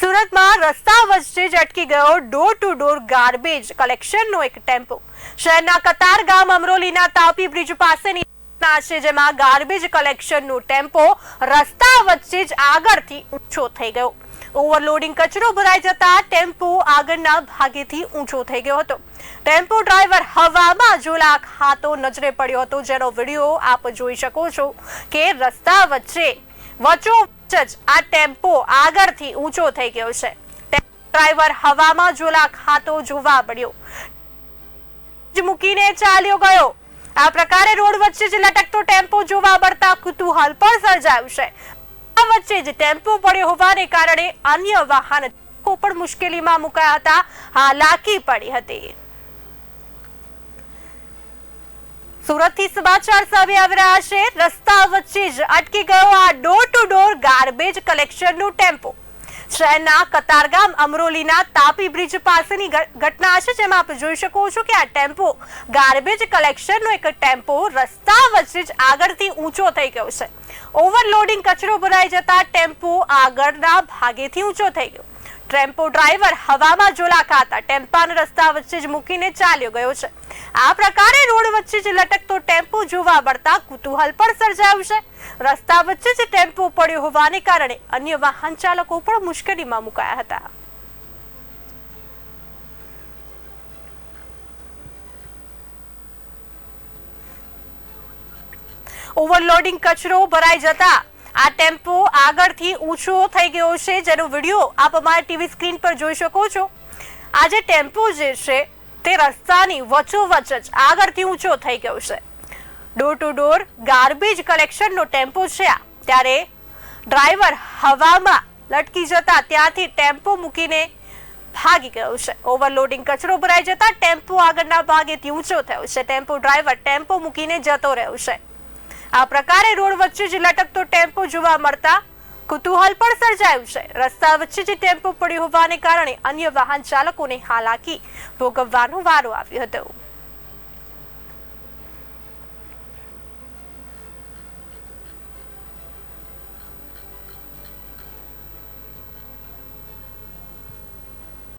સુરતમાં રસ્તા વચ્ચે જ અટકી ગયો ડોર ટુ ડોર ગાર્બેજ કલેક્શનનો એક ટેમ્પો. શહેરના કતાર ગામ અમરોલીના તાપી બ્રિજ પાસેની જેમાં ગાર્બેજ કલેક્શનનો ટેમ્પો રસ્તા વચ્ચે જ આગળથી ઊંચો થઈ ગયો. ઓવરલોડિંગ કચરો ભરાઈ જતા ટેમ્પો આગળના ભાગેથી ઊંચો થઈ ગયો હતો. ટેમ્પો ડ્રાઈવર હવામાં ઝોલા ખાતો નજરે પડ્યો હતો, જેનો વીડિયો આપ જોઈ શકો છો કે રસ્તા વચ્ચે વચ્ચો જ આ ટેમ્પો આગળથી ઊંચો થઈ ગયો છે. ડ્રાઈવર હવામાં ઝોલા ખાતો જોવા મળ્યો. મૂકીને ચાલ્યો ગયો. આ પ્રકારે રોડ વચ્ચે જ લટકતો ટેમ્પો જોવા મળતા કુતૂહલ પણ સર્જાયું છે. આ વચ્ચે જ ટેમ્પો પડ્યો હોવાને કારણે અન્ય વાહન પણ મુશ્કેલીમાં મુકાયા હતા. હાલાકી પડી હતી. સુરતથી સમાચાર સામે આવી રહ્યા છે. રસ્તા વચ્ચે જ અટકી ગયો આ ડોર ટુ ડોર ગાર્બેજ કલેક્શનનું ટેમ્પો. શહેરના કતારગામ અમરોલીના તાપી બ્રિજ પાસેની ઘટના છે જેમાં આપ જોઈ શકો છો કે આ ટેમ્પો ગાર્બેજ કલેક્શનનો એક ટેમ્પો રસ્તા વચ્ચે જ આગળથી ઊંચો થઈ ગયો છે. ઓવરલોડિંગ કચરો ભરાઈ જતા ટેમ્પો આગળના ભાગેથી ઊંચો થઈ ગયો. ટેમ્પો ડ્રાઈવર હવામાં ઝોલા ખાતા ટેમ્પાને રસ્તા વચ્ચે જ મૂકીને ચાલ્યો ગયો છે. આ પ્રકારે રોડ વચ્ચે જ લટકતો ટેમ્પો જોવા મળતા કુતૂહલ પણ સર્જાયું છે. રસ્તા વચ્ચે જ ટેમ્પો પડ્યો હોવાને કારણે અન્ય વાહન ચાલકો પણ મુશ્કેલીમાં મુકાયા હતા. ઓવરલોડિંગ કચરો ભરાઈ જતા આ ટેમ્પો આગળથી ઊંચો થઈ ગયો છે. જેનો વીડિયો આપ અમારા ટીવી સ્ક્રીન પર જોઈ શકો છો. આ જે ટેમ્પો જે છે તે રસ્તાની વચોવચ જ આગળથી ઊંચો થઈ ગયો છે. ડોર ટુ ડોર ગાર્બેજ કલેક્શનનો ટેમ્પો છે આ. ત્યારે ડ્રાઈવર હવામાં લટકી જતા ત્યાંથી ટેમ્પો મૂકીને ભાગી ગયો છે. ઓવરલોડિંગ કચરો ભરાઈ જતા ટેમ્પો આગળના ભાગેથી ઊંચો થયો છે. ટેમ્પો ડ્રાઈવર ટેમ્પો મૂકીને જતો રહ્યો છે. આ પ્રકારે રોડ વચ્ચે જ લટકતો ટેમ્પો જોવા મળતા કુતૂહલ પણ સર્જાયું છે. રસ્તા વચ્ચે જે ટેમ્પો પડ્યો હોવાને કારણે અન્ય વાહન ચાલકોને હાલાકી ભોગવવાનો વારો આવ્યો હતો.